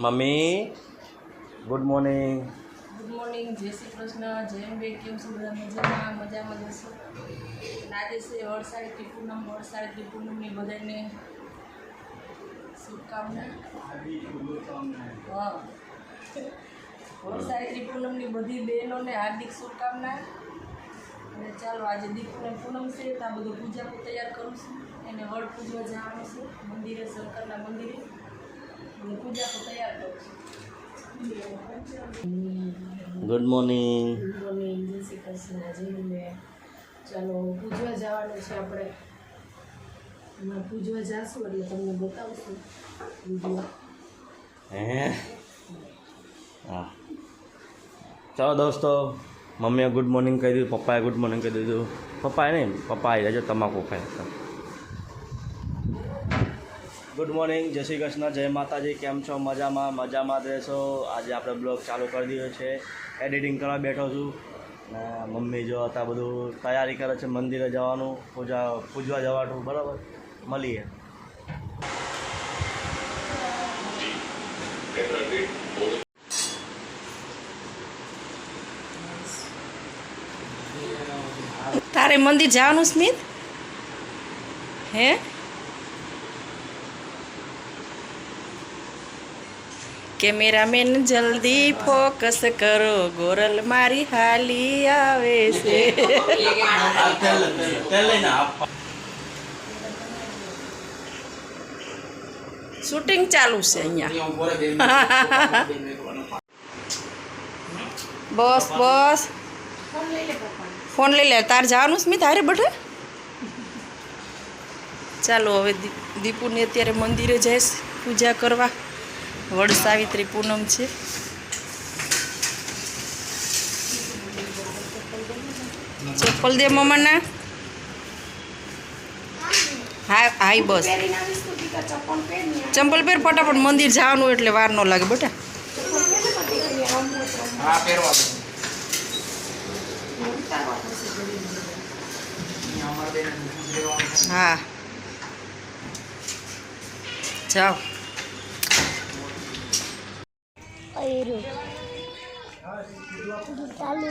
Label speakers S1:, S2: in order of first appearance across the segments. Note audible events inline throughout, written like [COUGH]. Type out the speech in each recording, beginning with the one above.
S1: Mummy good morning
S2: good morning જય શ્રી કૃષ્ણ. જય અંબે. કેમ છો બધા? મજામાં? મજામાં જશો? આજે છે વરસાદી પૂનમ વરસાદી પૂનમની બધાને શુભકામના. હા વરસાદી પૂનમની બધી બહેનોને હાર્દિક શુભકામના. અને ચાલો આજે દીપને પૂનમ છે. તો આ બધું પૂજા તૈયાર કરું છું. એને વડ પૂજવા જવાનું છે. મંદિરે, શંકરના મંદિરે.
S1: ગુડ મોર્નિંગ
S2: બોલી જય શ્રી કૃષ્ણ જઈને ચાલો પૂજવા જવાનું છે આપણે. હમણાં પૂજવા જાશું એટલે તમને બતાવશું
S1: હા? ચાલો દોસ્તો મમ્મીએ ગુડ મોર્નિંગ કહી દીધું પપ્પાએ ગુડ મોર્નિંગ કહી દીધું. પપ્પાએ નહીં પપ્પા આવી જજો તમાકુ ખાય ગુડ મોર્નિંગ, જય શ્રી કૃષ્ણ, જય માતાજી, કેમ છો? મજામાં મજામાં રહેશો. આજે આપણે બ્લોગ ચાલુ કરી દીધો છે. એડિટિંગ કરવા બેઠો છું. મમ્મી જો હતા બધું તૈયારી કરે છે મંદિરે જવાનું. પૂજા, પૂજવા જવાનું બરાબર? મળીએ.
S2: તારે મંદિર જવાનું, સ્મિત? હે? કેમેરામેન જલ્દી ફોકસ કરો. ગોરલ મારી હાલી આવે છે. શૂટિંગ ચાલુ છે અહીંયા. બસ બસ. ફોન લઈ લે. તાર જવાનું સ્મિત? હારે બટા ચાલો, હવે દી- દીપુને અત્યારે મંદિરે જઈશ પૂજા કરવા. વડ સાવિત્રી પૂનમ છે. ચપ્પલ દે મમ્માના. હા હાઈ બસ. ચંપલ પહેર ફટાફટ મંદિર જવાનું એટલે વાર ન લાગે બેટા.
S3: હા પહેરવા દો અમારે બેન રહેવાનું
S2: હા જાઓ
S4: ચાલુ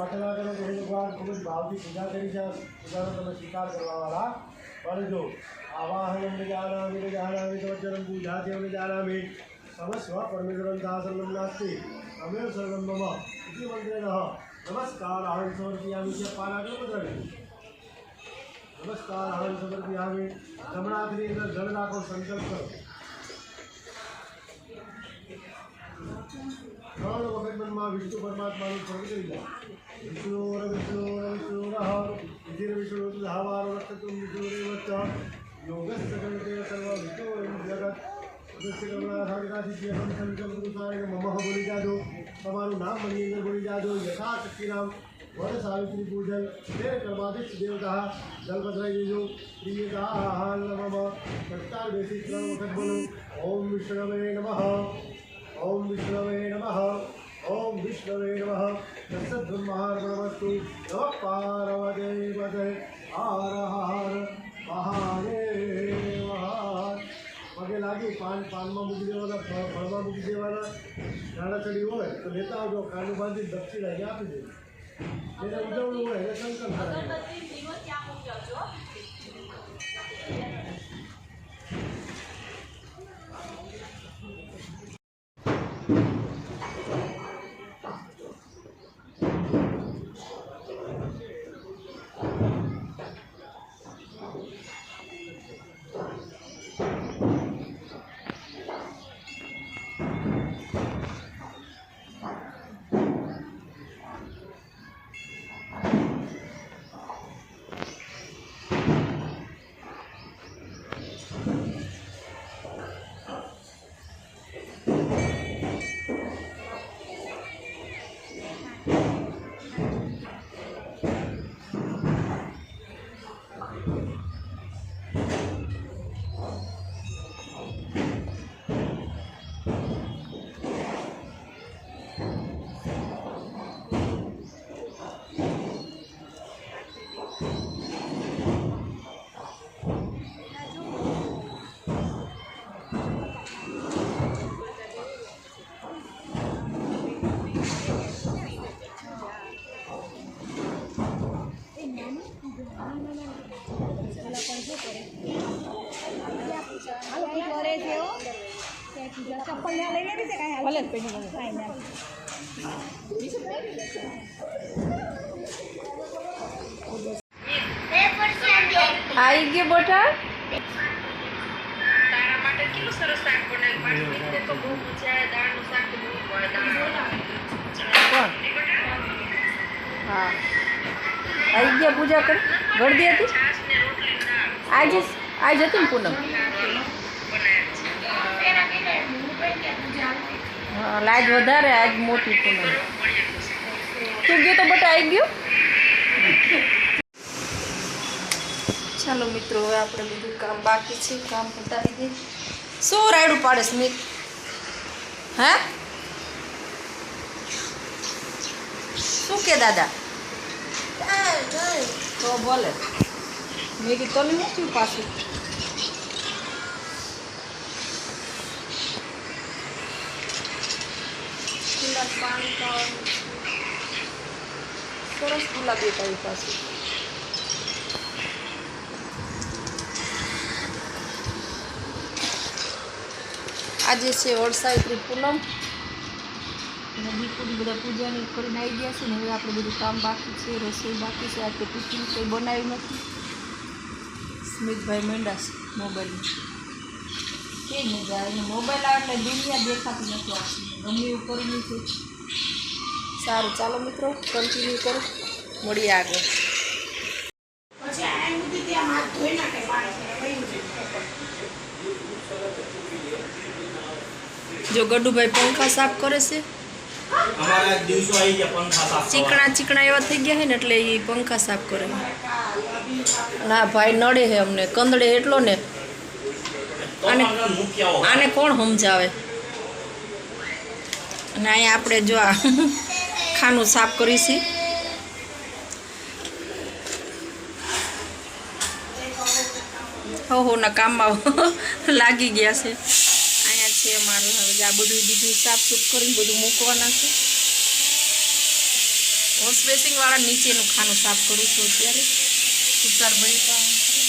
S5: પ્રાર્થના કરો કે હે ભગવાન ખૂબ જ ભાવથી પૂજા કરી છે પૂજાનો તમે સ્વીકાર કરવાવાળા પડજો આવાહનમ વિજાનામિ વિજાનામિ તવચરમ પૂજાત્યમ વિજાનામિ સમસ્વ પરમેશ્વરં દાસર્વમ નાસ્તિ અમે સર્વમ મમ ઇતિ મંત્રેણ નમસ્કાર આહન સમર્પયામિ છે પાનાગ્ર પદ્રવે નમસ્કાર આહન સમર્પયામિ જમણા હાથની અંદર જળ રાખો સંકલ્પ કરો ત્રણ વખત મનમાં વિષ્ણુ પરમાત્માનું સ્મરણ કરી જાય વિષ્ણુ વિષ્ણુ વિષ્ણુ
S4: बुद्धिर्विष्णु धावार वक्तुम विष्णुरेवच योगस्य गणते सर्व विष्णु जगत સદસ્ય કરુણાસાગરાથી હમ સંકલ્પ પુરુષાય મમઃ બોલી જાજો તમારું નામ મની અંદર બોલી જાજો યથાશક્તિ નામ વર સાવિત્રી પૂજન તેર કર્માધિષ્ઠ દેવતા જલભદ્રાઈ દેજો પ્રિયતા નમઃ સત્તાર બેસી ત્રણ વખત બોલો ઓમ વિષ્ણવે નમઃ ઓમ વિષ્ણવે નમઃ ઓમ વિષ્ણવે નમઃ તત્સદ્બ્રહ્માર્પણમસ્તુ નમઃ પાર્વતી પદે હાર હાર મહાદેવ પગે લાગી પાન પાનમાં મૂકી દેવાના ફળ ફળમાં મૂકી દેવાના નાણાચડી હોય તો લેતા આવજો કાનું બાંધી દક્ષિણ અહીંયા આપી દેજો એને ઉજવણું હોય એને સંકલ્પ કરાય
S2: આવી ગયો બોટા
S6: તારા માટે કેટલું સરસ શાક બનાવ્યું? મારી બેનને તો બહુ મજા આવે દાળનું શાક તો બહુ ભાવે.
S2: હા. આવી ગયા પૂજા કરી. ગળદી હતી? આજે આજ હતી ને પૂનમ? હા લાજ વધારે આજ મોટી પૂનમ તું ગયો તો બટા આવી ગયો ચાલો મિત્રો હવે આપણે બધું કામ બાકી છે કામ પતાવી દઈએ શું રાયડું પાડે સ્મિત હે શું કે દાદા તો બોલે મેં કીધું તને શું થયું પાછું સરસ ગુલાબી તારી પાસે. આજે છે વડસાવિત્રી પૂનમ, અને દીકરી બધા પૂજાની કરીને આવી ગયા છે ને, હવે આપણે બધું કામ બાકી છે, રસોઈ બાકી છે આજે ટિફિન કંઈ બનાવ્યું નથી. સ્મિતભાઈ મેંડા છે મોબાઈલ કેવી મજા આવે મોબાઈલ આવે એટલે દુનિયા દેખાતી નથી આપતી ગમે એવું કરીને છે સારું. ચાલો મિત્રો કન્ટિન્યુ કરો. મળીએ આગળ. જો ગડુભાઈ પંખા સાફ કરે છે.
S1: અમારા દિવસો આવી ગયા પંખા સાફ
S2: ચીકણા ચીકણા એવા થઈ ગયા છે ને એટલે એ પંખા સાફ કરે. ના ભાઈ નડે છે અમને. કંદડે એટલો ને. આને આને કોણ સમજાવે? અને અહીંયા આપણે જો આ ખાનું સાફ કરીશી. હો ના કામમાં [LAUGHS] લાગી ગયા છે. અહીંયા છે મારું હવે આ બધું બીજું સાફ સૂફ કરીને બધું મૂકવાના છે. વોશ બેસિંગ વાળા નીચેનું ખાનું સાફ કરું છું અત્યારે. કામ કરે.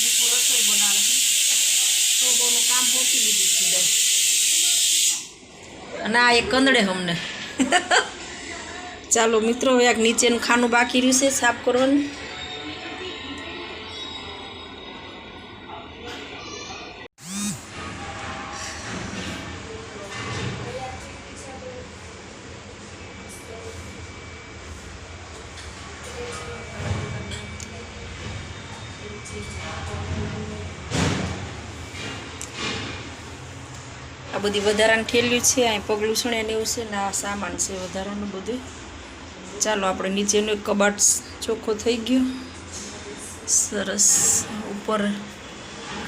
S2: દીપુ રસોઈ બનાવે છે. તો બહુનું કામ પહોંચી લીધું છે અને આ એક કંદડે અમને. [LAUGHS] ચાલો મિત્રો, હવે નીચેનું ખાનું બાકી રહ્યું છે, સાફ કરવાનું. આ બધી વધારાની ઠેલ્યું છે, અહીં પગલું છણે ને એવું છે, ને આ સામાન છે વધારાનું બધું. ચાલો આપણે નીચેનું એક કબાટ ચોખ્ખો થઈ ગયો. સરસ. ઉપર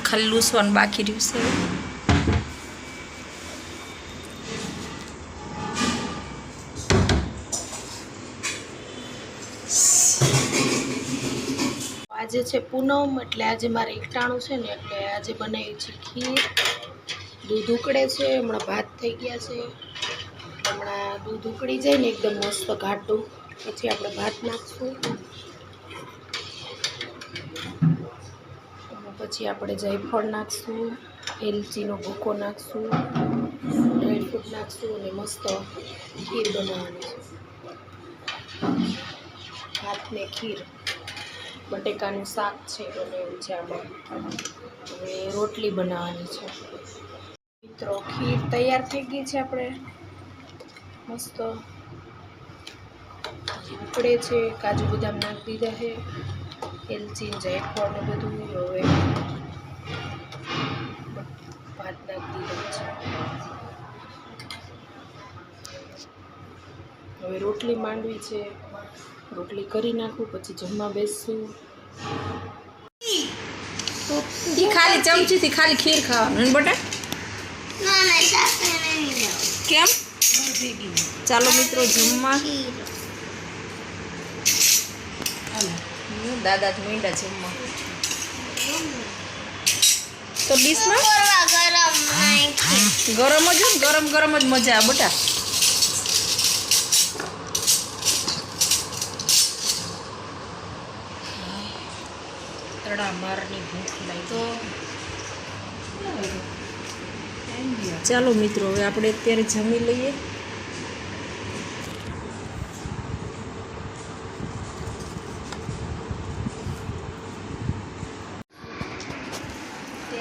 S2: ખાલી લૂસવાનું બાકી રહ્યું છે
S6: આજે છે પૂનમ, એટલે આજે મારે એકટાણું છે ને, એટલે આજે બનાવી છે ખીર. દૂધ ઉકળે છે, હમણાં ભાત થઈ ગયા છે. હમણાં દૂધ ઉકળી જાય ને, એકદમ મસ્ત ઘાટું. પછી આપણે ભાત નાખશું. પછી આપણે જાયફળ નાખશું, એલચીનો ભૂકો નાખશું ડ્રાયફ્રૂટ નાખશું અને મસ્ત ખીર બનાવવાની છે. ભાતને ખીર, બટેકાનું શાક છે બનાવ્યું છે આમાં. હવે રોટલી બનાવવાની છે. મિત્રો, ખીર તૈયાર થઈ ગઈ છે આપણે. મસ્ત ઉકળે છે કાજુ બદામ નાખી દીધા છે એલચી જાયફળ ને બધું હવે ભાત નાખી દીધા છે. હવે રોટલી માંડવી છે રોટલી કરી નાખું પછી જમવા બેસું.
S2: ઈ ખાલી ચમચીથી ખાલી ખીર ખાવાનું બટા? કેમ? ચાલો મિત્રો જમવા. દાદા તો મીંડા જમવા. તો ડીશમાં? ગરમ જ ગરમ ગરમ જ મજા આવે બટા.
S6: તડા મારની ભૂખ લાગી.
S2: તો ચાલો મિત્રો હવે આપણે અત્યારે જમી લઈએ.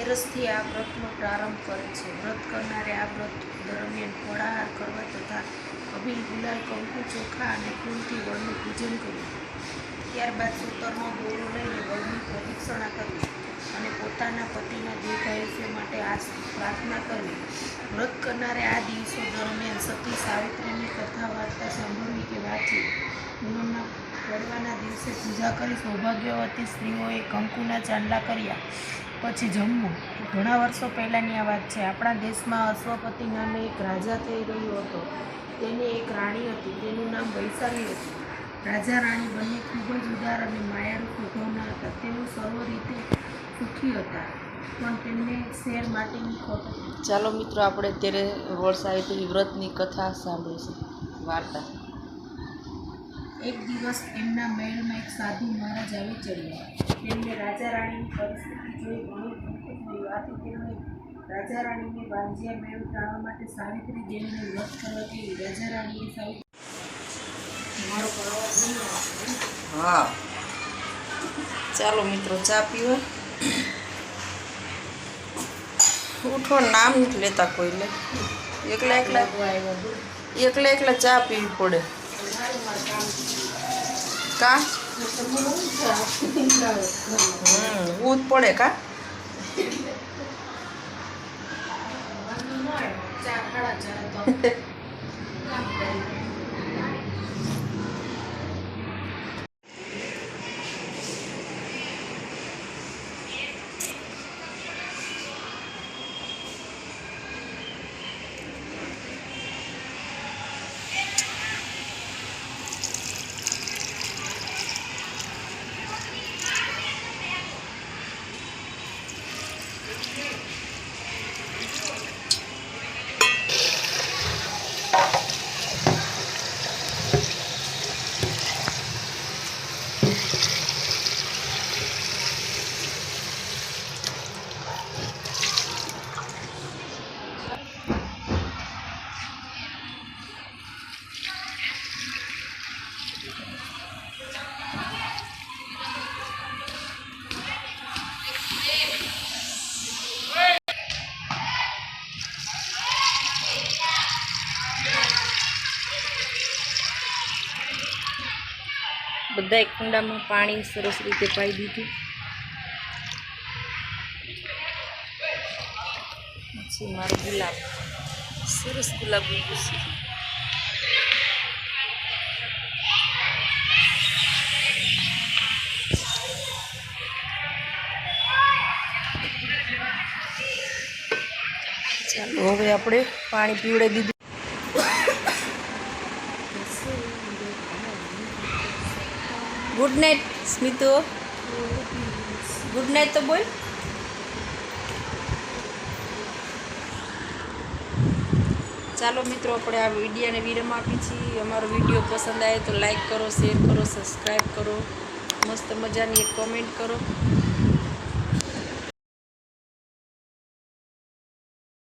S6: તેરસથી આ વ્રતનો પ્રારંભ કરે છે. વ્રત કરનારે આ વ્રત દરમિયાન ફળાહાર કરવા તથા અબીલ ગુલાલ, કંકુ, ચોખા અને કુલથી વળનું પૂજન કરવું. ત્યારબાદ સૂતરનો દોરો લઈને વળની પ્રદક્ષિણા કરવી અને પોતાના પતિના દીર્ઘાયુષ્ય માટે આ પ્રાર્થના કરવી. વ્રત કરનારે આ દિવસો દરમિયાન સતી સાવિત્રીની કથા, વાર્તા સાંભળવી કે વાંચવી. પૂનમના પડવાના દિવસે પૂજા કરી સૌભાગ્યવતી સ્ત્રીઓએ કંકુના ચાંદલા કર્યા. પછી જમવું ઘણા વર્ષો પહેલાંની આ વાત છે. આપણા દેશમાં અશ્વપતિ નામે એક રાજા થઈ રહ્યો હતો. તેની એક રાણી હતી. તેનું નામ વૈશાલી હતું. રાજા રાણી બંને ખૂબ જ ઉદાર અને માયાળુ સ્વભાવના હતા. તેઓ સર્વ રીતે સુખી હતા. પણ તેમને શેર માટેની ખોટ
S2: ચાલો મિત્રો, આપણે અત્યારે સાવિત્રી વ્રતની કથા સાંભળીશું. વાર્તા.
S6: એક દિવસ એમના મહેલમાં એક સાધુ મહારાજ આવી ચડ્યા. તેમને રાજા રાણીની પરિસ્થિતિ જોઈ ઘણું દુઃખ થયું. આથી તેમણે રાજા રાણીને વાંજિયા મેળ ટાળવા માટે સાવિત્રી દેવીને વ્રત કરવા કહ્યું રાજા રાણીએ સાવિત્રી મારો અવાજ નહીં આવે
S2: હા. ચાલો મિત્રો ચા પીવા ઉઠો નામ નથી લેતા કોઈને. એકલા એકલા એકલા એકલા ચા પીવી પડે. કા? ઊત પડે કા?
S6: ચા ખાડા ચા
S2: બધા કુંડામાં પાણી સરસ રીતે પાઈ દીધું. પછી મારો ગુલાબ. સરસ ગુલાબ ઉગ્યું ચાલો, હવે આપણે પાણી પીવડાવી દીધું. Good night Smitu good night તો બોલ. ચાલો મિત્રો, આપણે આ વિડીયાને વિરામ આપી છીએ. અમારો વીડિયો પસંદ આવે તો લાઈક કરો શેર કરો સબસ્ક્રાઈબ કરો. મસ્ત મજાની એક કોમેન્ટ કરો.